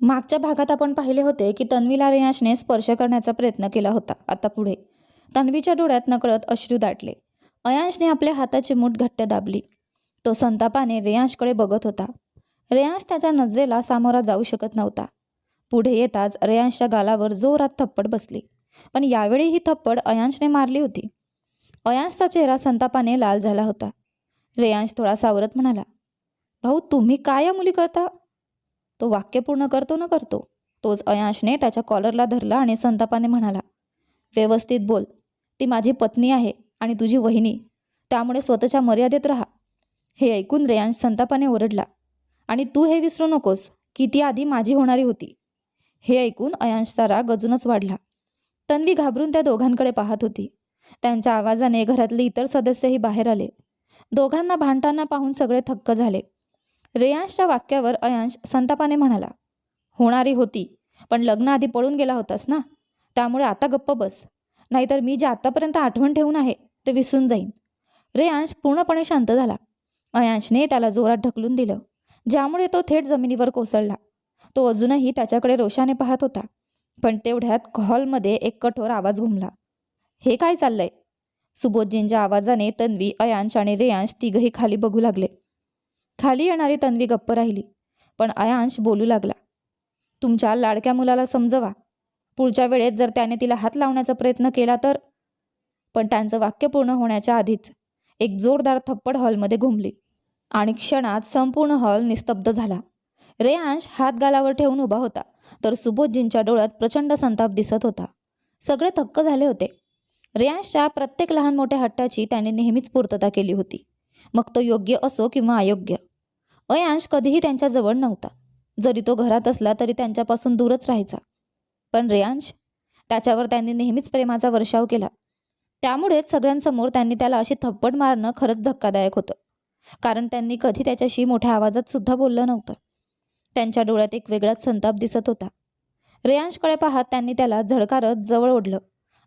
मागच्या भागात आपण पाहिले होते की तन्वीला रेयांशने स्पर्श करण्याचा प्रयत्न केला होता. आता पुढे. तन्वीच्या डोळ्यात नकळत अश्रू दाटले. अयांशने आपल्या हाताची मूठ घट्ट दाबली. तो संतापाने रेयांशकडे बघत होता. रेयांश त्याच्या नजरेला सामोरा जाऊ शकत नव्हता. पुढे येताच रेयांशच्या गालावर जोरात थप्पड बसली. पण यावेळी ही थप्पड अयांशने मारली होती. अयांशचा चेहरा संतापाने लाल झाला होता. रेयांश थोडा सावरत म्हणाला भाऊ तुम्ही काय या मुली करता तो वाक्य पूर्ण करतो न करतो तोच अयांशने त्याच्या कॉलरला धरला आणि संतापाने म्हणाला व्यवस्थित बोल. ती माझी पत्नी आहे आणि तुझी वहिनी. त्यामुळे स्वतःच्या मर्यादेत राहा. हे ऐकून रेयांश संतापाने ओरडला आणि तू हे विसरू नकोस की ती आधी माझी होणारी होती. हे ऐकून अयांशचा राग अजूनच वाढला. तन्वी घाबरून त्या दोघांकडे पाहत होती. त्यांच्या आवाजाने घरातले इतर सदस्यही बाहेर आले. दोघांना भांडताना पाहून सगळे थक्क झाले. रेयांशच्या वाक्यावर अयांश संतापाने म्हणाला होणारी होती पण लग्न आधी पळून गेला होतास ना? त्यामुळे आता गप्प बस. नाहीतर मी जे आतापर्यंत आठवण ठेवून आहे ते विसरून जाईन. रेयांश पूर्णपणे शांत झाला. अयांशने त्याला जोरात ढकलून दिलं ज्यामुळे तो थेट जमिनीवर कोसळला. तो अजूनही त्याच्याकडे रोषाने पाहत होता पण तेवढ्यात हॉलमध्ये एक कठोर आवाज घुमला. हे काय चाललंय? सुबोधजींच्या आवाजाने तन्वी अयांश आणि रेयांश तिघही खाली बघू लागले. खाली येणारी तन्वी गप्प राहिली. पण अयांश बोलू लागला. तुमच्या लाडक्या मुलाला समजवा. पुढच्या वेळेत जर त्याने तिला हात लावण्याचा प्रयत्न केला तर? पण त्यांचं वाक्य पूर्ण होण्याच्या आधीच एक जोरदार थप्पड हॉलमध्ये घुमली. आणि क्षणात संपूर्ण हॉल निस्तब्ध झाला. रेयांश हात गालावर ठेवून उभा होता. तर सुबोधजींच्या डोळ्यात प्रचंड संताप दिसत होता. सगळे थक्क झाले होते. रेयांशच्या प्रत्येक लहान मोठ्या हट्टाची त्याने नेहमीच पूर्तता केली होती. मग तो योग्य असो किंवा अयोग्य अयांश कधीही त्यांच्याजवळ नव्हता. जरी तो घरात असला तरी त्यांच्यापासून दूरच राहायचा. पण रेयांश त्याच्यावर त्यांनी नेहमीच प्रेमाचा वर्षाव केला. त्यामुळेच सगळ्यांसमोर त्यांनी त्याला अशी थप्पड मारणं खरंच धक्कादायक होतं. कारण त्यांनी कधी त्याच्याशी मोठ्या आवाजात सुद्धा बोललं नव्हतं. त्यांच्या डोळ्यात एक वेगळाच संताप दिसत होता. रेयांशकडे पाहत त्यांनी त्याला झडकारत जवळ ओढलं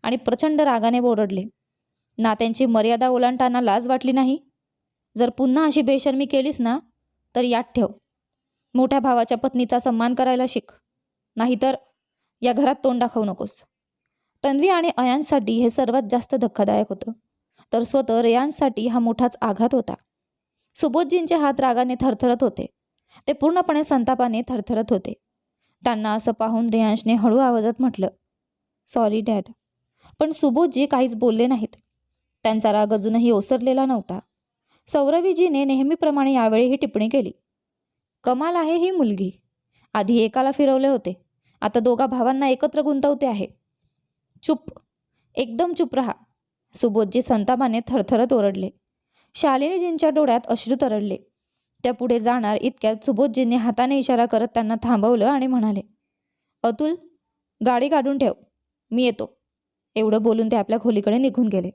आणि प्रचंड रागाने ओरडले. नात्यांची मर्यादा ओलांडताना लाज वाटली नाही? जर पुन्हा अशी बेशर्मी केलीस ना तर यात ठेव. मोठ्या भावाच्या पत्नीचा सन्मान करायला शिक. नाहीतर या घरात तोंड दाखवू नकोस. तन्वी आणि अयांशसाठी हे सर्वात जास्त धक्कादायक होतं. तर स्वतः रेयांसाठी हा मोठाच आघात होता. सुबोधजींचे हात रागाने थरथरत होते. ते पूर्णपणे संतापाने थरथरत होते. त्यांना असं पाहून रेयांशने हळू आवाजात म्हटलं सॉरी डॅड पण सुबोधजी काहीच बोलले नाहीत. त्यांचा राग अजूनही ओसरलेला नव्हता. सौरवीजीने नेहमीप्रमाणे यावेळी ही टिप्पणी केली. कमाल आहे ही मुलगी. आधी एकाला फिरवले होते. आता दोघा भावांना एकत्र गुंतवते आहे. चुप. एकदम चुप रहा. सुबोधजी संतापाने थरथरत ओरडले. शालिनीजींच्या डोळ्यात अश्रू तरडले. त्या पुढे जाणार इतक्यात सुबोधजींनी हाताने इशारा करत त्यांना थांबवलं आणि म्हणाले अतुल गाडी काढून ठेव. मी येतो. एवढं बोलून ते आपल्या खोलीकडे निघून गेले.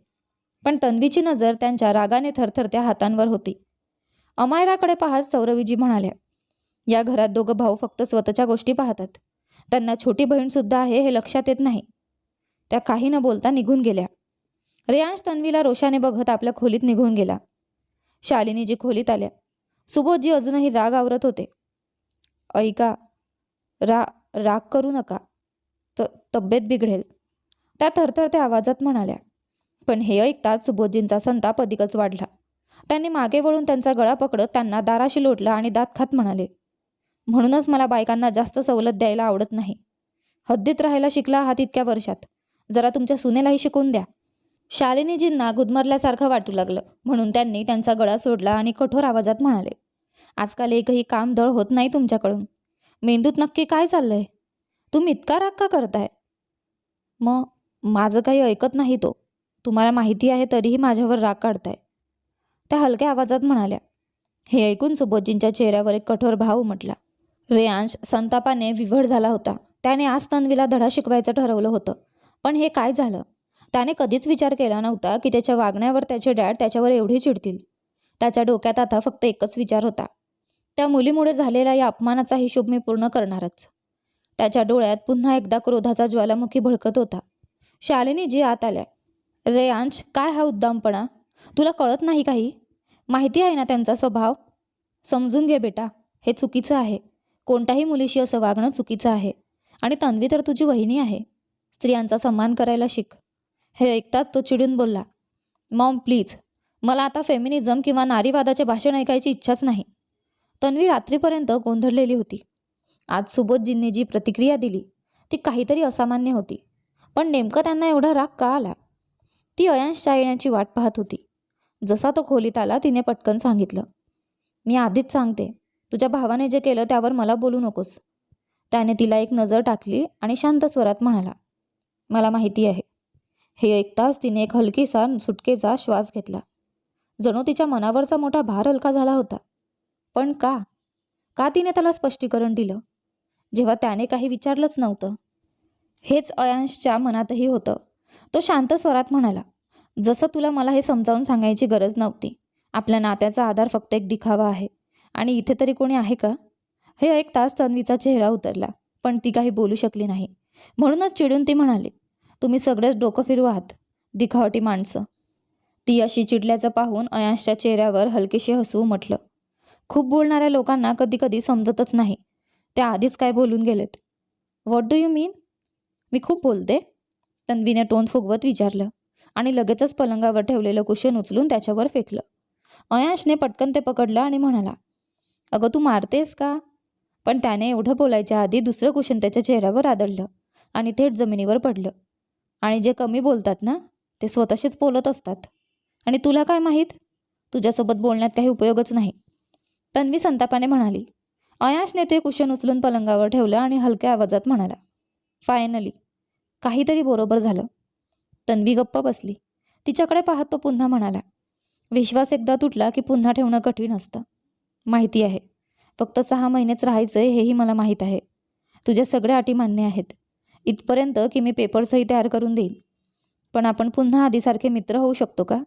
पण तन्वीची नजर त्यांच्या रागाने थरथरत्या हातांवर होती. अमायराकडे पाहत सौरवीजी म्हणाल्या या घरात दोघं भाऊ फक्त स्वतःच्या गोष्टी पाहतात. त्यांना छोटी बहीणसुद्धा आहे हे लक्षात येत नाही. त्या काही न बोलता निघून गेल्या. रेयांश तन्वीला रोषाने बघत आपल्या खोलीत निघून गेला. शालिनीजी खोलीत आल्या. सुबोधजी अजूनही राग आवरत होते. ऐका रा राग करू नका. त तब्येत बिघडेल. त्या थरथरत्या आवाजात म्हणाल्या पण हे ऐकताच सुबोधजींचा संताप अधिकच वाढला. त्यांनी मागे वळून त्यांचा गळा पकडत त्यांना दाराशी लोटला आणि दात खात म्हणाले म्हणूनच मला बायकांना जास्त सवलत द्यायला आवडत नाही. हद्दीत राहायला शिकला आहात इतक्या वर्षात. जरा तुमच्या सुनेलाही शिकून द्या. शालिनीजींना गुदमरल्यासारखं वाटू लागलं म्हणून त्यांनी त्यांचा गळा सोडला आणि कठोर आवाजात म्हणाले आजकाल एकही काम दळ होत नाही तुमच्याकडून. मेंदूत नक्की काय चाललंय? तुम्ही इतका राग का करताय. मग माझं काही ऐकत नाही तो. तुम्हाला माहिती आहे तरीही माझ्यावर राग काढताय. त्या हलक्या आवाजात म्हणाल्या हे ऐकून सुबोधजींच्या चेहऱ्यावर एक कठोर भाव उमटला. रेयांश संतापाने विव्हळ झाला होता. त्याने आज तन्वीला धडा शिकवायचं ठरवलं होतं. पण हे काय झालं? त्याने कधीच विचार केला नव्हता की त्याच्या वागण्यावर त्याचे डॅड त्याच्यावर एवढे चिडतील. त्याच्या डोक्यात आता फक्त एकच विचार होता. त्या मुलीमुळे झालेल्या या अपमानाचा हिशोब मी पूर्ण करणारच. त्याच्या डोळ्यात पुन्हा एकदा क्रोधाचा ज्वालामुखी भडकत होता. शालिनी जी आत आल्या. रेयांश काय हा उद्दामपणा? तुला कळत नाही काही? माहिती आहे ना त्यांचा स्वभाव? समजून घे बेटा हे चुकीचं आहे. कोणत्याही मुलीशी असं वागणं चुकीचं आहे. आणि तन्वी तर तुझी वहिनी आहे. स्त्रियांचा सन्मान करायला शिक. हे ऐकतात तो चिडून बोलला मॉम प्लीज मला आता फेमिनिझम किंवा नारीवादाचे भाषण ऐकायची इच्छाच नाही. तन्वी रात्रीपर्यंत गोंधळलेली होती. आज सुबोधजींनी जी प्रतिक्रिया दिली ती काहीतरी असामान्य होती. पण नेमकं त्यांना एवढा राग का आला? ती अयांशच्या येण्याची वाट पाहत होती. जसा तो खोलीत आला तिने पटकन सांगितलं मी आधीच सांगते. तुझ्या भावाने जे केलं त्यावर मला बोलू नकोस. त्याने तिला एक नजर टाकली आणि शांत स्वरात म्हणाला मला माहिती आहे. हे ऐकताच तिने एक हलकीसा सुटकेचा श्वास घेतला. जणू तिच्या मनावरचा मोठा भार हलका झाला होता. पण का? का तिने त्याला स्पष्टीकरण दिलं? जेव्हा त्याने काही विचारलंच नव्हतं. हेच अयांशच्या मनातही होतं. तो शांत स्वरात म्हणाला जसं तुला मला हे समजावून सांगायची गरज नव्हती आपल्या नात्याचा आधार फक्त एक दिखावा आहे. आणि इथे तरी कोणी आहे का? हे एक तास तन्वीचा चेहरा उतरला पण ती काही बोलू शकली नाही. म्हणूनच चिडून ती म्हणाली तुम्ही सगळेच डोकं फिरू आहात दिखावटी माणसं. ती अशी चिडल्याचं पाहून अयांशच्या चेहऱ्यावर हलकेशी हसू म्हटलं खूप बोलणाऱ्या लोकांना कधी कधी समजतच नाही. त्या आधीच काय बोलून गेलेत. व्हॉट डू यू मीन मी खूप बोलते. तन्वीने टोन फुगवत विचारलं आणि लगेचच पलंगावर ठेवलेलं कुशन उचलून त्याच्यावर फेकलं. अयांशने पटकन ते पकडलं आणि म्हणाला अगं तू मारतेस का? पण त्याने एवढं बोलायच्या आधी दुसरं कुशन त्याच्या चेहऱ्यावर आदळलं आणि थेट जमिनीवर पडलं. आणि जे कमी बोलतात ना ते स्वतःशीच बोलत असतात. आणि तुला काय माहीत? तुझ्यासोबत बोलण्यात काही उपयोगच नाही. तन्वी संतापाने म्हणाली. अयांशने ते कुशन उचलून पलंगावर ठेवलं आणि हलक्या आवाजात म्हणाला फायनली काहीतरी बरोबर झालं. तन्वी गप्प बसली. तिच्याकडे पाहत तो पुन्हा म्हणाला विश्वास एकदा तुटला की पुन्हा ठेवणं कठीण असतं. माहिती आहे. फक्त सहा महिनेच राहायचं आहे हेही मला माहीत आहे. तुझ्या सगळ्या अटी मान्य आहेत. इथपर्यंत की मी पेपर्सही तयार करून देईन. पण आपण पुन्हा आधीसारखे मित्र होऊ शकतो का?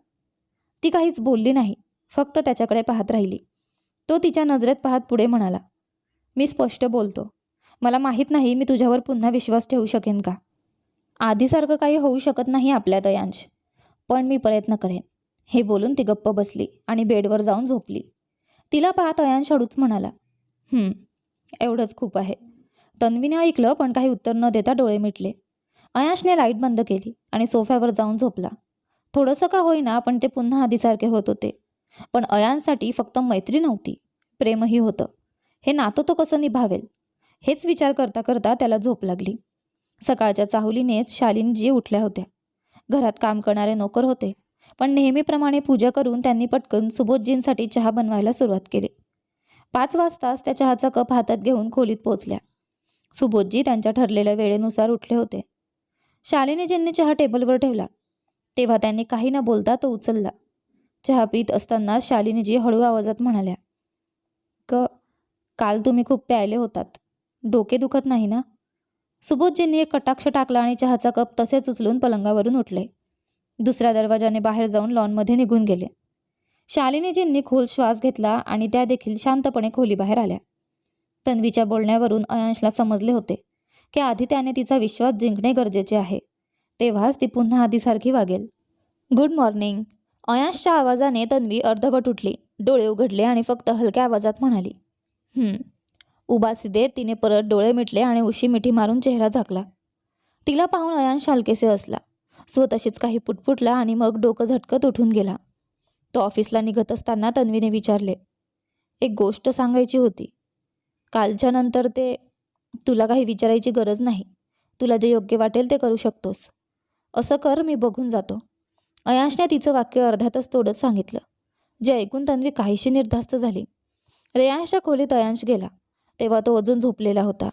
ती काहीच बोलली नाही फक्त त्याच्याकडे पाहत राहिली. तो तिच्या नजरेत पाहत पुढे म्हणाला मी स्पष्ट बोलतो. मला माहीत नाही मी तुझ्यावर पुन्हा विश्वास ठेवू शकेन का? आधीसारखं काही होऊ शकत नाही आपल्या दयांश. पण मी प्रयत्न करेन. हे बोलून ती गप्प बसली आणि बेडवर जाऊन झोपली. तिला पाहत अयांश हळूच म्हणाला एवढंच खूप आहे. तन्वीने ऐकलं पण काही उत्तर न देता डोळे मिटले. अयांशने लाइट बंद केली आणि सोफ्यावर जाऊन झोपला. थोडंसं का होईना पण ते पुन्हा आधीसारखे होत होते. पण अयांसाठी फक्त मैत्री नव्हती प्रेमही होतं. हे नातं तो कसं निभावेल? हेच विचार करता करता त्याला झोप लागली. सकाळच्या चाहुलीनेच शालिनजी उठल्या होत्या. घरात काम करणारे नोकर होते पण नेहमीप्रमाणे पूजा करून त्यांनी पटकन सुबोधजींसाठी चहा बनवायला सुरुवात केली. पाच वाजताच त्या चहाचा कप हातात घेऊन खोलीत पोचल्या सुबोधजी त्यांच्या ठरलेल्या वेळेनुसार उठले होते. शालिनीजींनी चहा टेबलवर ठेवला. तेव्हा त्यांनी काही न बोलता तो उचलला. चहा पित असताना शालिनीजी हळू आवाजात म्हणाल्या क काल तुम्ही खूप प्यायले होतात. डोके दुखत नाही ना? सुबोधजींनी एक कटाक्ष टाकला आणि चहाचा कप तसेच उचलून पलंगावरून उठले. दुसऱ्या दरवाजाने बाहेर जाऊन लॉनमध्ये निघून गेले. शालिनीजींनी खोल श्वास घेतला आणि त्या देखील शांतपणे खोलीबाहेर आल्या. तन्वीच्या बोलण्यावरून अयांशला समजले होते की आधी त्याने तिचा विश्वास जिंकणे गरजेचे आहे. तेव्हाच ती पुन्हा आधीसारखी वागेल. Good morning. अयांशच्या आवाजाने तन्वी अर्धवट उठली. डोळे उघडले आणि फक्त हलक्या आवाजात म्हणाली उबासी देत तिने परत डोळे मिटले आणि उशी मिठी मारून चेहरा झाकला. तिला पाहून अयांश हलकेसे असला स्वतःशीच काही पुटपुटला आणि मग डोकं झटकत उठून गेला. तो ऑफिसला निघत असताना तन्वीने विचारले एक गोष्ट सांगायची होती. कालच्या नंतर ते तुला काही विचारायची गरज नाही. तुला जे योग्य वाटेल ते करू शकतोस. असं कर मी बघून जातो. अयांशने तिचं वाक्य अर्ध्यातच तोडत सांगितलं. जे ऐकून तन्वी काहीशी निर्धास्त झाली. रेयांशच्या खोलीत अयांश गेला. तेव्हा तो अजून झोपलेला होता.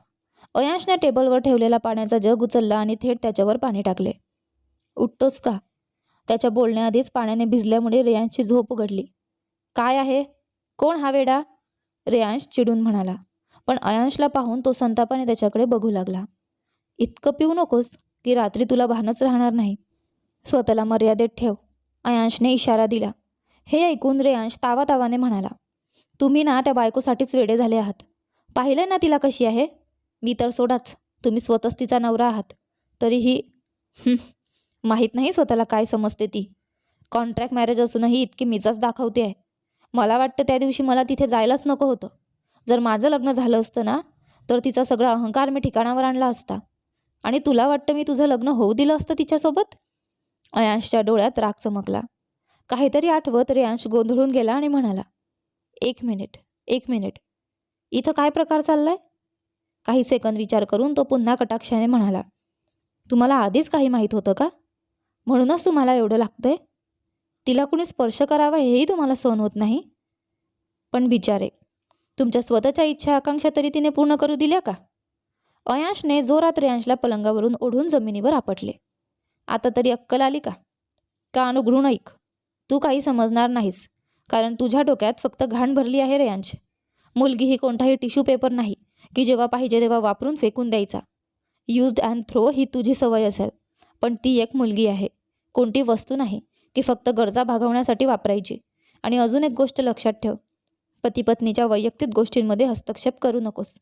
अयांशने टेबलवर ठेवलेला पाण्याचा जग उचलला आणि थेट त्याच्यावर पाणी टाकले. उठतोस का? त्याच्या बोलण्याआधीच पाण्याने भिजल्यामुळे रेयांशची झोप उघडली. काय आहे? कोण हा वेडा? रेयांश चिडून म्हणाला. पण अयांशला पाहून तो संतापाने त्याच्याकडे बघू लागला. इतकं पिऊ नकोस की रात्री तुला भानच राहणार नाही. स्वतःला मर्यादेत ठेव. अयांशने इशारा दिला. हे ऐकून रेयांश तावातावाने म्हणाला. तुम्ही ना त्या बायकोसाठीच वेडे झाले आहात. पाहिलं ना तिला कशी आहे? मी तर सोडाच. तुम्ही स्वतःच तिचा नवरा आहात. तरीही माहीत नाही स्वतःला काय समजते ती. कॉन्ट्रॅक्ट मॅरेज असूनही इतकी मिजाज दाखवते आहे. मला वाटतं त्या दिवशी मला तिथे जायलाच नको होतं. जर माझं लग्न झालं असतं ना तर तिचा सगळा अहंकार मी ठिकाणावर आणला असता. आणि तुला वाटतं मी तुझं लग्न होऊ दिलं असतं तिच्यासोबत? अयांशच्या डोळ्यात राग चमकला. काहीतरी आठवत रेयांश गोंधळून गेला आणि म्हणाला एक मिनिट एक मिनिट. इथं काय प्रकार चाललाय? काही सेकंद विचार करून तो पुन्हा कटाक्षाने म्हणाला तुम्हाला आधीच काही माहीत होतं का? म्हणूनच तुम्हाला एवढं लागतंय? तिला कुणी स्पर्श करावा हेही तुम्हाला सहन होत नाही? पण बिचारे तुमच्या स्वतःच्या इच्छा आकांक्षा तरी तिने पूर्ण करू दिल्या का? अयांशने जोरात रेयांशला पलंगावरून ओढून जमिनीवर आपटले. आता तरी अक्कल आली का? का अनुघृण ऐक. तू काही समजणार नाहीस कारण तुझ्या डोक्यात फक्त घाण भरली आहे रेयांश. मुलगी ही कोणताही टिश्यू पेपर नाही की जेव्हा पाहिजे तेव्हा वापरून फेकून द्यायचा. यूज्ड अँड थ्रो ही तुझी सवय असेल पण ती एक मुलगी आहे. कोणती वस्तू नाही की फक्त गरजा भागवण्यासाठी वापरायची. आणि अजून एक गोष्ट लक्षात ठेव पती पत्नीच्या वैयक्तिक गोष्टींमध्ये हस्तक्षेप करू नकोस.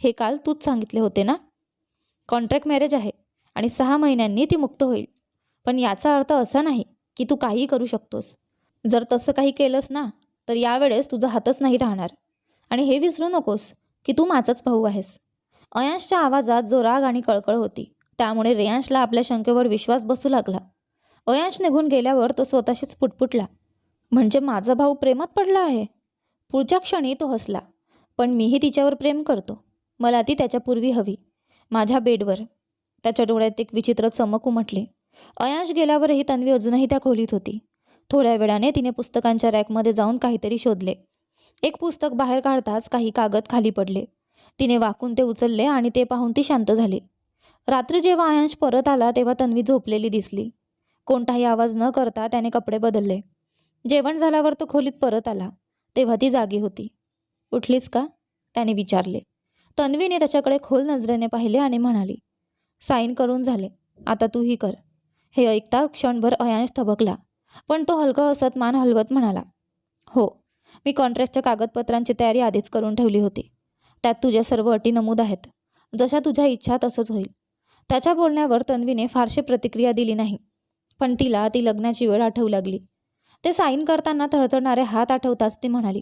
हे काल तूच सांगितले होते ना? कॉन्ट्रॅक्ट मॅरेज आहे आणि सहा महिन्यांनी ती मुक्त होईल. पण याचा अर्थ असा नाही की तू काहीही करू शकतोस. जर तसं काही केलंस ना तर यावेळेस तुझा हातच नाही राहणार. आणि हे विसरू नकोस की तू माझाच भाऊ आहेस. अयांशच्या आवाजात जो राग आणि कळकळ होती त्यामुळे रेयांशला आपल्या शंकेवर विश्वास बसू लागला. अयांश निघून गेल्यावर तो स्वतःशीच पुटपुटला म्हणजे माझा भाऊ प्रेमात पडला आहे? पुढच्या क्षणी तो हसला पण मीही तिच्यावर प्रेम करतो. मला ती त्याच्यापूर्वी हवी माझ्या बेडवर. त्याच्या डोळ्यात एक विचित्र चमक उमटली. अयांश गेल्यावरही तन्वी अजूनही त्या खोलीत होती. थोड्या वेळाने तिने पुस्तकांच्या रॅकमध्ये जाऊन काहीतरी शोधले. एक पुस्तक बाहेर काढताच काही कागद खाली पडले. तिने वाकून ते उचलले आणि ते पाहून ती शांत झाली. रात्री जेव्हा अयांश परत आला तेव्हा तन्वी झोपलेली दिसली. कोणताही आवाज न करता त्याने कपडे बदलले. जेवण झाल्यावर तो खोलीत परत आला. तेव्हा ती जागी होती. उठलीस का? त्याने विचारले. तन्वीने त्याच्याकडे खोल नजरेने पाहिले आणि म्हणाली साईन करून झाले. आता तूही कर. हे ऐकता क्षणभर अयांश थबकला पण तो हलकं हसत मान हलवत म्हणाला हो. मी कॉन्ट्रॅक्टच्या कागदपत्रांची तयारी आधीच करून ठेवली होती. त्यात तुझ्या सर्व अटी नमूद आहेत. जशा तुझ्या इच्छा तसंच होईल. त्याच्या बोलण्यावर तन्वीने फारशी प्रतिक्रिया दिली नाही. पण तिला ती लग्नाची वेळ आठवू लागली. ते साईन करताना थरथरणारे हात आठवताच ती म्हणाली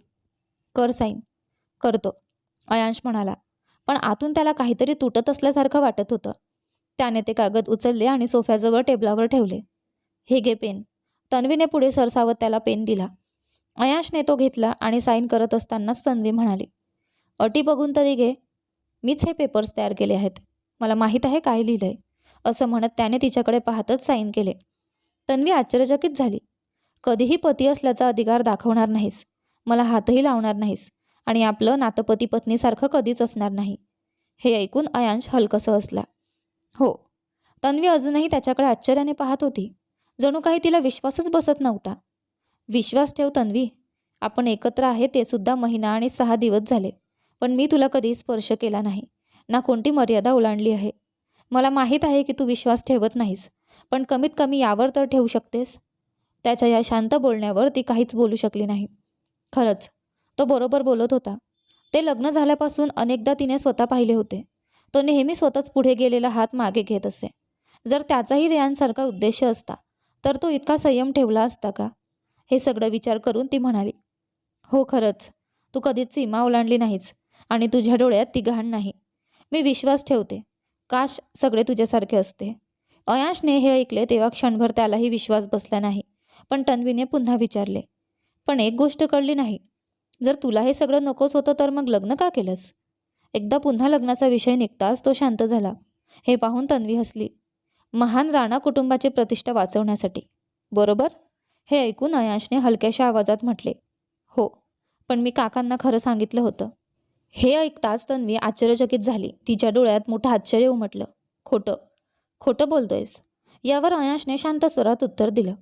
कर साईन. करतो. अयांश म्हणाला पण आतून त्याला काहीतरी तुटत असल्यासारखं वाटत होतं. त्याने ते कागद उचलले आणि सोफ्याजवळ टेबलावर ठेवले. हे घे पेन. तन्वीने पुढे सरसावत त्याला पेन दिला. अयाशने तो घेतला आणि साईन करत असतानाच तन्वी म्हणाली अटी बघून तरी घे. मीच हे पेपर्स तयार केले आहेत. मला माहीत आहे काय लिहिलंय. असं म्हणत त्याने तिच्याकडे पाहतच साईन केले. तन्वी आश्चर्यचकित झाली. कधीही पती असल्याचा अधिकार दाखवणार नाहीस. मला हातही लावणार नाहीस. आणि आपलं नातं पती पत्नीसारखं कधीच असणार नाही. हे ऐकून अयांश हलकसं असला. हो. तन्वी अजूनही त्याच्याकडे आश्चर्याने पाहत होती. जणू काही तिला विश्वासच बसत नव्हता. विश्वास ठेव तन्वी. आपण एकत्र आहे ते सुद्धा महिना आणि सहा दिवस झाले. पण मी तुला कधी स्पर्श केला नाही. ना कोणती मर्यादा ओलांडली आहे? मला माहीत आहे की तू विश्वास ठेवत नाहीस. पण कमीत कमी यावर तर ठेवू शकतेस. त्याच्या या शांत बोलण्यावर ती काहीच बोलू शकली नाही. खरंच तो बरोबर बोलत होता. ते लग्न झाल्यापासून अनेकदा तिने स्वतः पाहिले होते. तो नेहमी स्वतःच पुढे गेलेला हात मागे घेत असे. जर त्याचाही रेयांसारखा उद्देश असता तर तो इतका संयम ठेवला असता का? हे सगळं विचार करून ती म्हणाली हो खरंच तू कधीच सीमा ओलांडली नाहीस आणि तुझ्या डोळ्यात ती घाण नाही. मी विश्वास ठेवते. काश सगळे तुझ्यासारखे असते. अयाशने हे ऐकले तेव्हा क्षणभर त्यालाही विश्वास बसला नाही पण तन्वीने पुन्हा विचारले पण एक गोष्ट कळली नाही. जर तुला हे सगळं नकोच होतं तर मग लग्न का केलंस? एकदा पुन्हा लग्नाचा विषय निघताच तो शांत झाला. हे पाहून तन्वी हसली. महान राणा कुटुंबाची प्रतिष्ठा वाचवण्यासाठी. बरोबर? हे ऐकून अयांशने हलक्याशा आवाजात म्हटले हो पण मी काकांना खरं सांगितलं होतं. हे ऐकताच तन्वी आश्चर्यचकित झाली. तिच्या डोळ्यात मोठं आश्चर्य उमटलं. खोटं खोटं बोलतोयस. यावर अयांशने शांत स्वरात उत्तर दिलं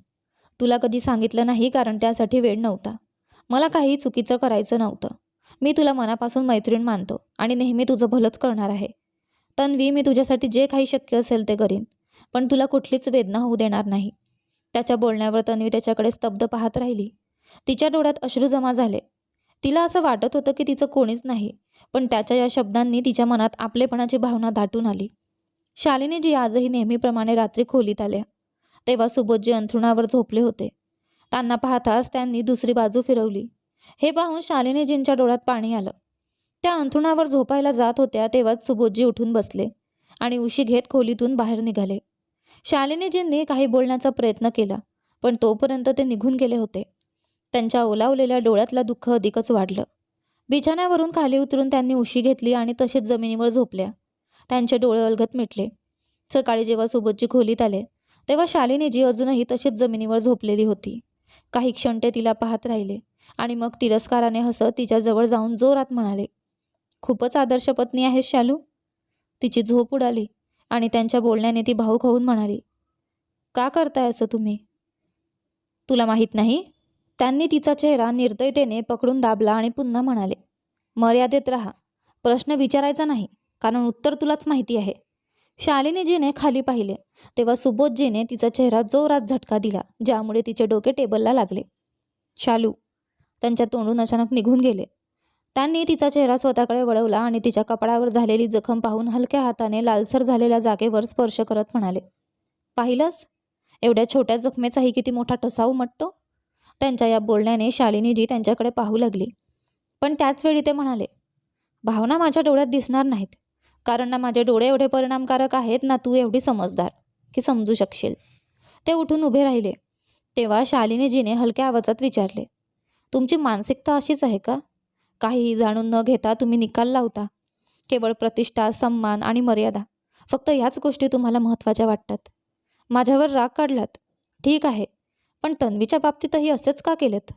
तुला कधी सांगितलं नाही कारण त्यासाठी वेळ नव्हता. मला काही चुकीचं करायचं नव्हतं. मी तुला मनापासून मैत्रीण मानतो आणि नेहमी तुझं भलंच करणार आहे. तन्वी मी तुझ्यासाठी जे काही शक्य असेल ते करीन पण तुला कुठलीच वेदना होऊ देणार नाही. त्याच्या बोलण्यावर तन्वी त्याच्याकडे स्तब्ध पाहत राहिली. तिच्या डोळ्यात अश्रू जमा झाले. तिला असं वाटत होतं की तिचं कोणीच नाही पण त्याच्या या शब्दांनी तिच्या मनात आपलेपणाची भावना दाटून आली. शालिनीजी आजही नेहमीप्रमाणे रात्री खोलीत आल्या. तेव्हा सुबोधजी अंथरुणावर झोपले होते. त्यांना पाहताच त्यांनी दुसरी बाजू फिरवली. हे पाहून शालिनीजींच्या डोळ्यात पाणी आलं. त्या अंथरुणावर झोपायला जात होत्या तेव्हाच सुबोधजी उठून बसले आणि उशी घेत खोलीतून बाहेर निघाले. शालिनीजींनी काही बोलण्याचा प्रयत्न केला पण तोपर्यंत ते निघून गेले होते. त्यांच्या ओलावलेल्या डोळ्यातला दुःख अधिकच वाढलं. बिछाण्यावरून खाली उतरून त्यांनी उशी घेतली आणि तसेच जमिनीवर झोपल्या. त्यांचे डोळे अलगत मिटले. सकाळी जेव्हा सोबतची खोलीत आले तेव्हा शालिनीजी अजूनही तशीच जमिनीवर झोपलेली होती. काही क्षण ते तिला पाहत राहिले आणि मग तिरस्काराने हसत तिच्याजवळ जाऊन जोरात म्हणाले खूपच आदर्श पत्नी आहेस शालू. तिची झोप उडाली. आणि त्यांच्या बोलण्याने ती भाऊक होऊन म्हणाली का करताय असं तुम्ही? तुला माहीत नाही? त्यांनी तिचा चेहरा निर्दयतेने पकडून दाबला आणि पुन्हा म्हणाले मर्यादेत राहा. प्रश्न विचारायचा नाही कारण उत्तर तुलाच माहिती आहे. शालिनीजीने खाली पाहिले तेव्हा सुबोधजीने तिचा चेहरा जोरात झटका दिला ज्यामुळे तिचे डोके टेबलला लागले. शालू त्यांच्या तोंडून अचानक निघून गेले. त्यांनी तिचा चेहरा स्वतःकडे वळवला आणि तिच्या कपडावर झालेली जखम पाहून हलक्या हाताने लालसर झालेल्या जागेवर स्पर्श करत म्हणाले पाहिलंस? एवढ्या छोट्या जखमेचाही किती मोठा टसा उमटतो त्यांच्या या बोलण्याने शालिनीजी त्यांच्याकडे पाहू लागली. पण त्याचवेळी ते म्हणाले भावना माझ्या डोळ्यात दिसणार नाहीत. कारण ना माझे डोळे एवढे परिणामकारक आहेत ना तू एवढी समजदार. की समजू शकशील. ते उठून उभे राहिले. तेव्हा शालिनीजीने हलक्या आवाजात विचारले तुमची मानसिकता अशीच आहे का? काहीही जाणून न घेता तुम्ही निकाल लावता. केवळ प्रतिष्ठा सन्मान आणि मर्यादा. फक्त ह्याच गोष्टी तुम्हाला महत्त्वाच्या वाटतात. माझ्यावर राग काढलात. ठीक आहे. पण तन्वीच्या बाबतीतही असेच का केलेत?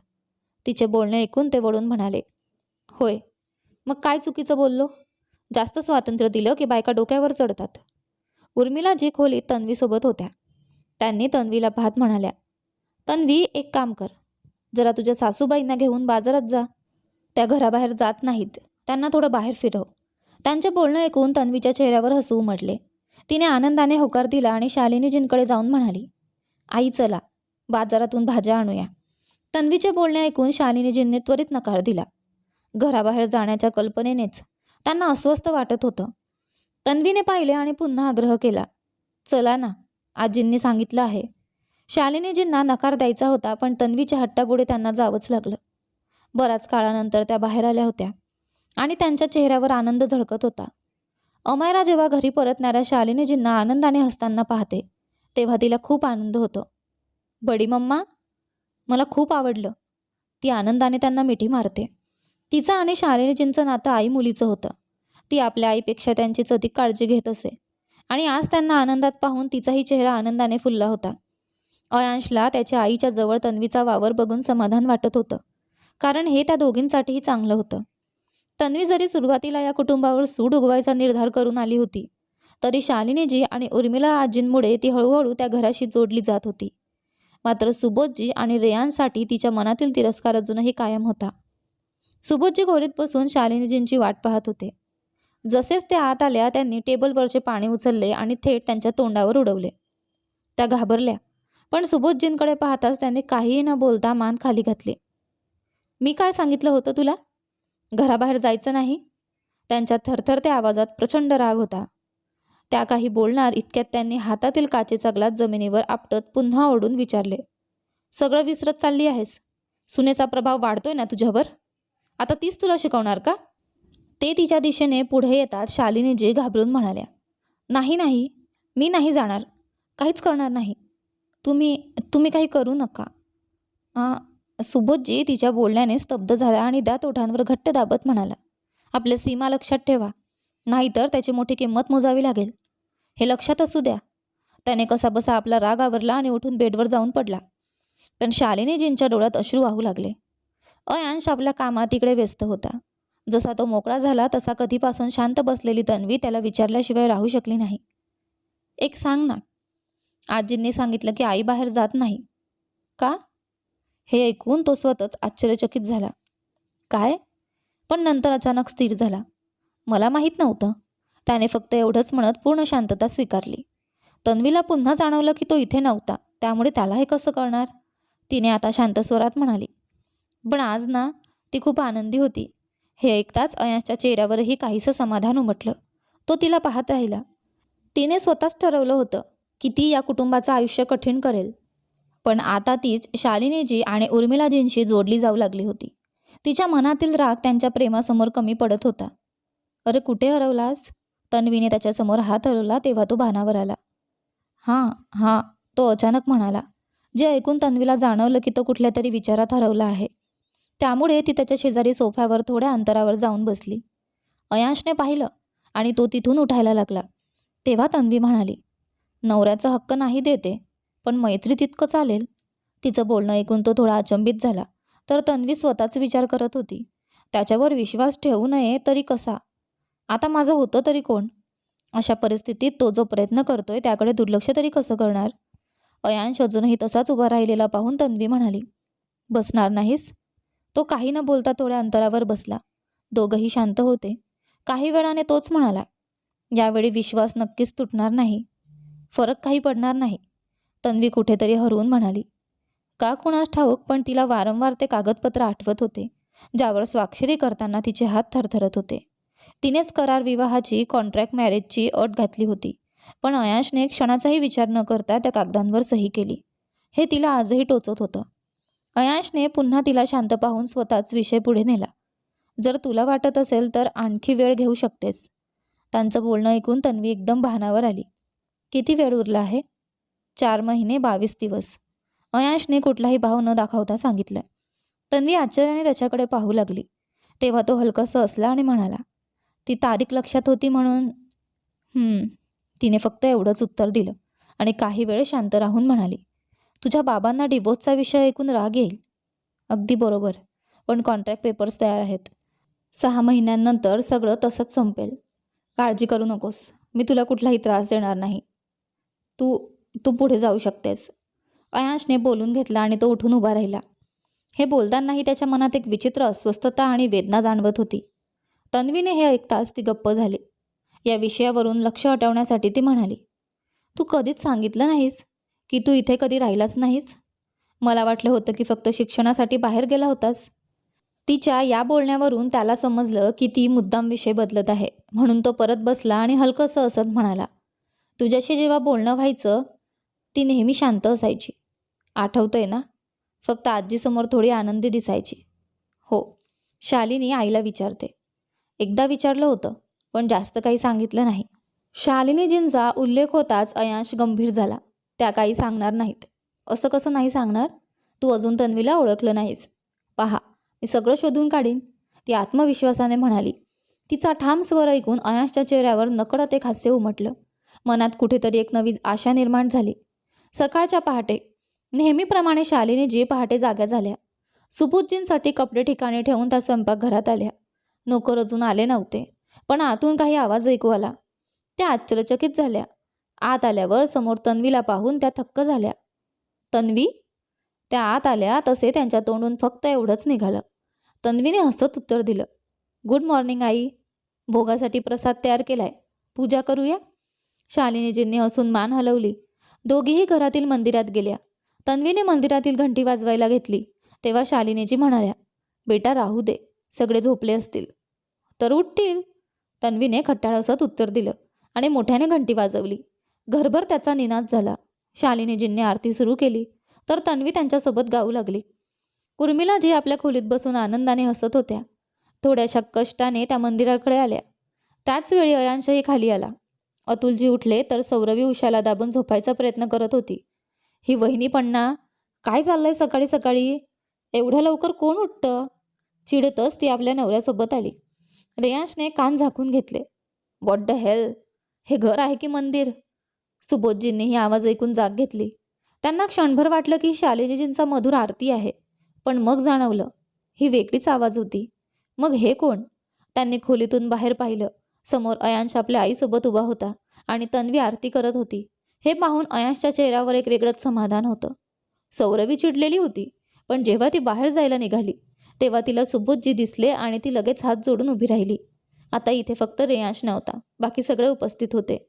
तिचे बोलणे ऐकून ते वळून म्हणाले होय. मग काय चुकीचं बोललो? जास्त स्वातंत्र्य दिलं की बायका डोक्यावर चढतात. उर्मिला जी खोलीत तन्वीसोबत होत्या. त्यांनी तन्वीला पाहत म्हणाल्या तन्वी एक काम कर. जरा तुझ्या सासूबाईंना घेऊन बाजारात जा. त्या घराबाहेर जात नाहीत. त्यांना थोडं बाहेर फिरव. त्यांचे बोलणं ऐकून तन्वीच्या चेहऱ्यावर हसू उमटले. तिने आनंदाने होकार दिला आणि शालिनीजींकडे जाऊन म्हणाली आई चला. बाजारातून भाज्या आणूया. तन्वीचे बोलणे ऐकून शालिनीजींनी त्वरित नकार दिला. घराबाहेर जाण्याच्या कल्पनेनेच त्यांना अस्वस्थ वाटत होतं. तन्वीने पाहिले आणि पुन्हा आग्रह केला चला ना. आजींनी सांगितलं आहे. शालिनीजींना नकार द्यायचा होता पण तन्वीच्या हट्टापुढे त्यांना जावंच लागलं. बराच काळानंतर त्या बाहेर आल्या होत्या आणि त्यांच्या चेहऱ्यावर आनंद झळकत होता. अमायरा जेव्हा घरी परतणाऱ्या शालिनीजींना आनंदाने हसताना पाहते तेव्हा तिला खूप आनंद होतो. बडी मम्मा मला खूप आवडलं. ती आनंदाने त्यांना मिठी मारते. तिचं आणि शालिनीजींचं नातं आई मुलीचं होतं. ती आपल्या आईपेक्षा त्यांचीच अधिक काळजी घेत असे. आणि आज त्यांना आनंदात पाहून तिचाही चेहरा आनंदाने फुलला होता. अयांशला त्याच्या आईच्या जवळ तन्वीचा वावर बघून समाधान वाटत होतं. कारण हे त्या दोघींसाठीही चांगलं होतं. तन्वी जरी सुरुवातीला या कुटुंबावर सूड उगवायचा निर्धार करून आली होती तरी शालिनीजी आणि उर्मिला आजींमुळे ती हळूहळू त्या घराशी जोडली जात होती. मात्र सुबोधजी आणि रेयांसाठी तिच्या मनातील तिरस्कार अजूनही कायम होता. सुबोधजी खोलीत बसून शालिनीजींची वाट पाहत होते. जसेच त्या आत आल्या त्यांनी टेबलवरचे पाणी उचलले आणि थेट त्यांच्या तोंडावर उडवले. त्या घाबरल्या पण सुबोधजींकडे पाहताच त्यांनी काहीही न बोलता मान खाली घातले. मी काय सांगितलं होतं तुला? घराबाहेर जायचं नाही. त्यांच्या थरथरत्या आवाजात प्रचंड राग होता. त्या काही बोलणार इतक्यात त्यांनी हातातील काचेचा ग्लास जमिनीवर आपटत पुन्हा ओढून विचारले सगळं विसरत चालली आहेस? सुनेचा प्रभाव वाढतोय ना तुझ्यावर? आता तीच तुला शिकवणार का? ते तिच्या दिशेने पुढे येतात शालिनीजी घाबरून म्हणाल्या नाही नाही मी नाही जाणार. काहीच करणार नाही. तुम्ही तुम्ही काही करू नका. सुबोधजी तिच्या बोलण्याने स्तब्ध झाला आणि दात ओठांवर घट्ट दाबत म्हणाला आपल्या सीमा लक्षात ठेवा. नाहीतर त्याची मोठी किंमत मोजावी लागेल. हे लक्षात असू द्या. त्याने कसा बसा आपला राग आवरला आणि उठून बेडवर जाऊन पडला. पण शालिनीजींच्या डोळ्यात अश्रू वाहू लागले. अयांश आपल्या कामात इकडे व्यस्त होता. जसा तो मोकळा झाला तसा कधीपासून शांत बसलेली तन्वी त्याला विचारल्याशिवाय राहू शकली नाही. एक सांग ना. आजींनी सांगितलं की आई बाहेर जात नाही. का? हे ऐकून तो स्वतःच आश्चर्यचकित झाला. काय? पण नंतर अचानक स्थिर झाला. मला माहीत नव्हतं. त्याने फक्त एवढंच म्हणत पूर्ण शांतता स्वीकारली. तन्वीला पुन्हा जाणवलं की तो इथे नव्हता. त्यामुळे त्याला हे कसं कळणार? तिने आता शांत स्वरात म्हणाली. पण आज ना ती खूप आनंदी होती. हे ऐकताच अयाच्या चेहऱ्यावरही काहीसं समाधान उमटलं. तो तिला पाहत राहिला. तिने स्वतःच ठरवलं होतं की ती या कुटुंबाचं आयुष्य कठीण करेल. पण आता तीच शालिनीजी आणि उर्मिलाजींशी जोडली जाऊ लागली होती. तिच्या मनातील राग त्यांच्या प्रेमासमोर कमी पडत होता. अरे कुठे हरवलास? तन्वीने त्याच्यासमोर हात हलवला तेव्हा तो भानावर आला. हां हां तो अचानक म्हणाला. जे ऐकून तन्वीला जाणवलं की तो कुठल्या तरी विचारात हरवला आहे. त्यामुळे ती त्याच्या शेजारी सोफ्यावर थोड्या अंतरावर जाऊन बसली. अयांशने पाहिलं आणि तो तिथून उठायला लागला. तेव्हा तन्वी म्हणाली नवऱ्याचा हक्क नाही देते. पण मैत्री तितकं चालेल. तिचं बोलणं ऐकून तो थोडा अचंबित झाला. तर तन्वी स्वतःच विचार करत होती. त्याच्यावर विश्वास ठेवू नये तरी कसा? आता माझं होतं तरी कोण? अशा परिस्थितीत तो जो प्रयत्न करतोय त्याकडे दुर्लक्ष तरी कसं करणार? अयांश अजूनही तसाच उभा राहिलेला पाहून तन्वी म्हणाली बसणार नाहीस? तो काही न बोलता थोड्या अंतरावर बसला. दोघंही शांत होते. काही वेळाने तोच म्हणाला यावेळी विश्वास नक्कीच तुटणार नाही. फरक काही पडणार नाही. तन्वी कुठेतरी हरवून म्हणाली. का कुणास ठाऊक पण तिला वारंवार ते कागदपत्र आठवत होते ज्यावर स्वाक्षरी करताना तिचे हात थरथरत होते. तिनेच करार विवाहाची कॉन्ट्रॅक्ट मॅरेजची अट घातली होती पण अयांशने क्षणाचाही विचार न करता त्या कागदांवर सही केली. हे तिला आजही टोचत होतं. अयांशने पुन्हा तिला शांत पाहून स्वतःच विषय पुढे नेला. जर तुला वाटत असेल तर आणखी वेळ घेऊ शकतेस. त्यांचं बोलणं ऐकून तन्वी एकदम भानावर आली. किती वेळ उरला आहे? चार महिने बावीस दिवस. अयांशने कुठलाही भाव न दाखवता सांगितलं. तन्वी आश्चर्याने त्याच्याकडे पाहू लागली. तेव्हा तो हलकसं असला आणि म्हणाला ती तारीख लक्षात होती म्हणून. तिने फक्त एवढंच उत्तर दिलं आणि काही वेळ शांत राहून म्हणाली तुझ्या बाबांना डिवोर्सचा विषय ऐकून राग येईल. अगदी बरोबर. पण कॉन्ट्रॅक्ट पेपर्स तयार आहेत. सहा महिन्यांनंतर सगळं तसंच संपेल. काळजी करू नकोस. मी तुला कुठलाही त्रास देणार नाही. तू तू पुढे जाऊ शकतेस. अयांशने बोलून घेतला आणि तो उठून उभा राहिला. हे बोलतानाही त्याच्या मनात एक विचित्र अस्वस्थता आणि वेदना जाणवत होती. तन्वीने हे ऐकताच ती गप्प झाली. या विषयावरून लक्ष हटवण्यासाठी ती म्हणाली तू कधीच सांगितलं नाहीस की तू इथे कधी राहिलाच नाहीस? मला वाटलं होतं की फक्त शिक्षणासाठी बाहेर गेला होतास. तिच्या या बोलण्यावरून त्याला समजलं की ती मुद्दाम विषय बदलत आहे. म्हणून तो परत बसला आणि हलकंसं असत म्हणाला तुझ्याशी जेव्हा बोलणं व्हायचं ती नेहमी शांत असायची. आठवतंय ना? फक्त आजीसमोर थोडी आनंदी दिसायची. हो शालिनी आईला विचारते. एकदा विचारलं होतं पण जास्त काही सांगितलं नाही. शालिनीजींचा उल्लेख होताच अयांश गंभीर झाला. त्या काही सांगणार नाहीत. असं कसं नाही सांगणार? तू अजून तन्वीला ओळखलं नाहीस. पहा मी सगळं शोधून काढीन. ती आत्मविश्वासाने म्हणाली. तिचा ठाम स्वर ऐकून अयांशच्या चेहऱ्यावर नकळत एक हास्य उमटलं. मनात कुठेतरी एक नवी आशा निर्माण झाली. सकाळच्या पहाटे. नेहमीप्रमाणे शालिनीजी पहाटे जाग्या झाल्या. सुपूतजींसाठी कपडे ठिकाणी ठेवून त्या स्वयंपाकघरात आल्या. नोकर अजून आले नव्हते पण आतून काही आवाज ऐकू आला. त्या आश्चर्यचकित झाल्या. आत आल्यावर समोर तन्वीला पाहून त्या थक्क झाल्या. तन्वी? त्या आत आल्या तसे त्यांच्या तोंडून फक्त एवढंच निघालं. तन्वीने हसत उत्तर दिलं. Good morning I. भोगासाठी प्रसाद तयार केलाय. पूजा करूया? शालिनीजींनी हसून मान हलवली. दोघीही घरातील मंदिरात गेल्या. तन्वीने मंदिरातील घंटी वाजवायला घेतली. तेव्हा शालिनीजी म्हणाल्या बेटा राहू दे. सगळे झोपले असतील. तर उठतील. तन्वीने खट्टाळसत उत्तर दिलं आणि मोठ्याने घंटी वाजवली. घरभर त्याचा निनाद झाला. शालिनीजींनी आरती सुरू केली. तर तन्वी त्यांच्यासोबत गाऊ लागली. उर्मिलाजी आपल्या खोलीत बसून आनंदाने हसत होत्या. थोड्याशा कष्टाने त्या मंदिराकडे आल्या. त्याच वेळी अयांशही खाली आला. अतुलजी उठले तर सौरवी उशाला दाबून झोपायचा प्रयत्न करत होती. ही वहिनी पण्णा काय चाललंय सकाळी सकाळी? एवढ्या लवकर कोण उठतं? चिडतच ती आपल्या नवऱ्यासोबत आली. रेयांशने कान झाकून घेतले. वॉट द हेल हे घर आहे की मंदिर? सुबोधजींनीही आवाज ऐकून जाग घेतली. त्यांना क्षणभर वाटलं की शालिनीजींचा मधुर आरती आहे पण मग जाणवलं. ही वेगळीच आवाज होती. मग हे कोण? त्यांनी खोलीतून बाहेर पाहिलं. समोर अयांश आपल्या आईसोबत उभा होता आणि तन्वी आरती करत होती. हे पाहून अयांशच्या चेहऱ्यावर एक वेगळंच समाधान होतं. सौरवी चिडलेली होती पण जेव्हा ती बाहेर जायला निघाली तेव्हा तिला सुबोधजी दिसले आणि ती लगेच हात जोडून उभी राहिली. आता इथे फक्त रेयांश नव्हता बाकी सगळे उपस्थित होते.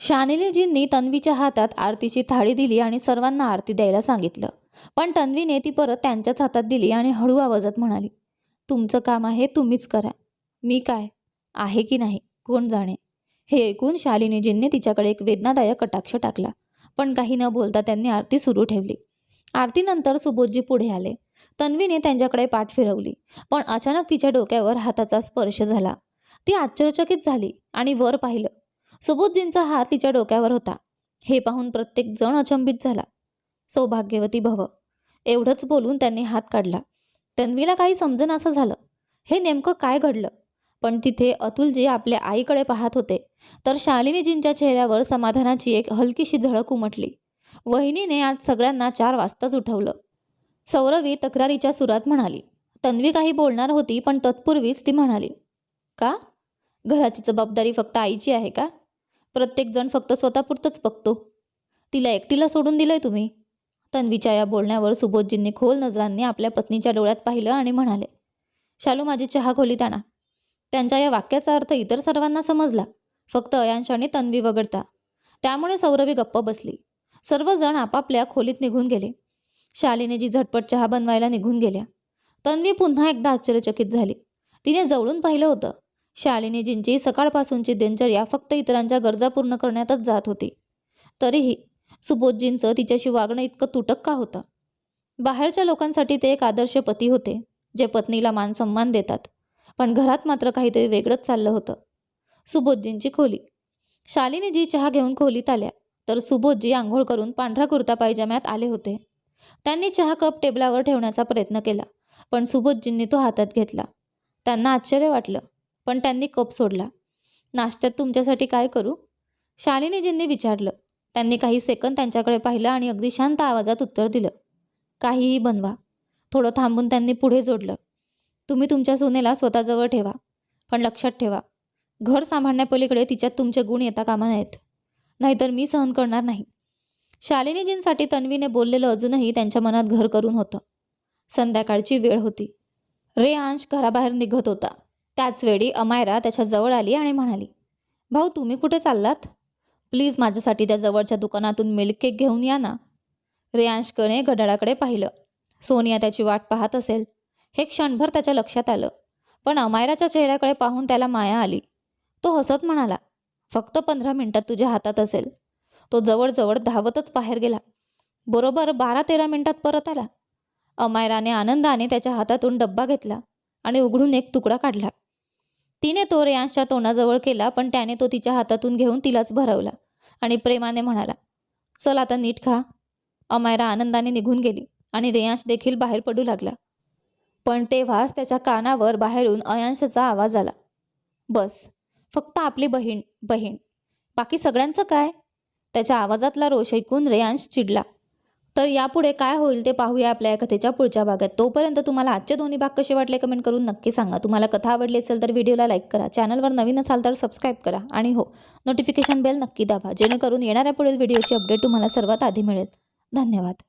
शानिलीजींनी तन्वीच्या हातात आरतीची थाळी दिली आणि सर्वांना आरती द्यायला सांगितलं. पण तन्वीने ती परत त्यांच्याच हातात दिली आणि हळू आवाजात म्हणाली तुमचं काम आहे तुम्हीच करा. मी काय? आहे की नाही कोण जाणे? हे ऐकून शालिनीजींनी तिच्याकडे एक वेदनादायक कटाक्ष टाकला पण काही न बोलता त्यांनी आरती सुरू ठेवली. आरतीनंतर सुबोधजी पुढे आले. तन्वीने त्यांच्याकडे पाठ फिरवली पण अचानक तिच्या डोक्यावर हाताचा स्पर्श झाला. ती आश्चर्यचकित झाली आणि वर पाहिलं. सुबोधजींचा हात तिच्या डोक्यावर होता. हे पाहून प्रत्येक जण अचंबित झाला. सौभाग्यवती भव. एवढंच बोलून त्यांनी हात काढला. तन्वीला काही समजेन असं झालं. हे नेमकं काय घडलं? पण तिथे अतुलजी आपल्या आईकडे पाहत होते तर शालिनीजींच्या चेहऱ्यावर समाधानाची एक हलकीशी झळक उमटली. वहिनीने आज सगळ्यांना चार वाजताच उठवलं. सौरवी तक्रारीच्या सुरात म्हणाली तन्वी काही बोलणार होती पण तत्पूर्वीच ती म्हणाली. का? घराची जबाबदारी फक्त आईची आहे का? प्रत्येकजण फक्त स्वतःपुरतंच बघतो. तिला एकटीला सोडून दिलंय तुम्ही. तन्वीच्या या बोलण्यावर सुबोधजींनी खोल नजरांनी आपल्या पत्नीच्या डोळ्यात पाहिलं आणि म्हणाले शालू माझी चहा खोलीत आणा. त्यांच्या या वाक्याचा अर्थ इतर सर्वांना समजला. फक्त अयांशाने तन्वी वगळता. त्यामुळे सौरवी गप्प बसली. सर्वजण आपापल्या खोलीत निघून गेले. शालिनीजी झटपट चहा बनवायला निघून गेल्या. तन्वी पुन्हा एकदा आश्चर्यचकित झाली. तिने जवळून पाहिलं होतं. शालिनीजींची सकाळपासूनची दिनचर्या फक्त इतरांच्या गरजा पूर्ण करण्यातच जात होती. तरीही सुबोधजींचं तिच्याशी वागणं इतकं तुटक का होतं? बाहेरच्या लोकांसाठी ते एक आदर्श पती होते जे पत्नीला मान सन्मान देतात. पण घरात मात्र काहीतरी वेगळंच चाललं होतं. सुबोधजींची खोली. शालिनीजी चहा घेऊन खोलीत आल्या तर सुबोधजी आंघोळ करून पांढरा कुर्ता पायजाम्यात आले होते. त्यांनी चहा कप टेबलावर ठेवण्याचा प्रयत्न केला पण सुबोधजींनी तो हातात घेतला. त्यांना आश्चर्य वाटलं पण त्यांनी कप सोडला. नाश्त्यात तुमच्यासाठी काय करू? शालिनीजींनी विचारलं. त्यांनी काही सेकंद त्यांच्याकडे पाहिलं आणि अगदी शांत आवाजात उत्तर दिलं. काहीही बनवा. थोडं थांबून त्यांनी पुढे जोडलं. तुम्ही तुमच्या सुनेला स्वतःजवळ ठेवा. पण लक्षात ठेवा घर सांभाळण्यापलीकडे तिच्यात तुमचे गुण येता कामा नयेत. नाहीतर मी सहन करणार नाही. शालिनीजींसाठी तन्वीने बोललेलं अजूनही त्यांच्या मनात घर करून होतं. संध्याकाळची वेळ होती. रे अंश घराबाहेर निघत होता. त्याचवेळी अमायरा त्याच्याजवळ आली आणि म्हणाली भाऊ तुम्ही कुठे चाललात? प्लीज माझ्यासाठी त्या जवळच्या दुकानातून मिल्क केक घेऊन या ना. रेयांशकडे घड्याळाकडे पाहिलं. सोनिया त्याची वाट पाहत असेल. हे क्षणभर त्याच्या लक्षात आलं. पण अमायराच्या चेहऱ्याकडे पाहून त्याला माया आली. तो हसत म्हणाला फक्त पंधरा मिनिटात तुझ्या हातात असेल. तो जवळजवळ धावतच बाहेर गेला. बरोबर बारा तेरा मिनिटात परत आला. अमायराने आनंदाने त्याच्या हातातून डब्बा घेतला आणि उघडून एक तुकडा काढला. तिने तो रेयांशच्या तोंडाजवळ केला पण त्याने तो तिच्या हातातून घेऊन तिलाच भरवला आणि प्रेमाने म्हणाला चल आता नीट खा. अमायरा आनंदाने निघून गेली आणि रेयांश देखील बाहेर पडू लागला. पण तेव्हाच त्याच्या कानावर बाहेरून अयांशचा आवाज आला. बस फक्त आपली बहीण बहीण. बाकी सगळ्यांचं काय? त्याच्या आवाजातला रोष ऐकून रेयांश चिडला. तर यापुढे काय होईल ते पाहूया आपल्या या कथेच्या पुढच्या भागात. तोपर्यंत तुम्हाला आजचे दोन्ही भाग कसे वाटले कमेंट करून नक्की सांगा. तुम्हाला कथा आवडली असेल तर व्हिडिओला लाईक करा. चॅनलवर नवीन असाल तर सबस्क्राईब करा. आणि हो नोटिफिकेशन बेल नक्की दाबा. जेणेकरून येणाऱ्या पुढील व्हिडिओची अपडेट तुम्हाला सर्वात आधी मिळेल. धन्यवाद.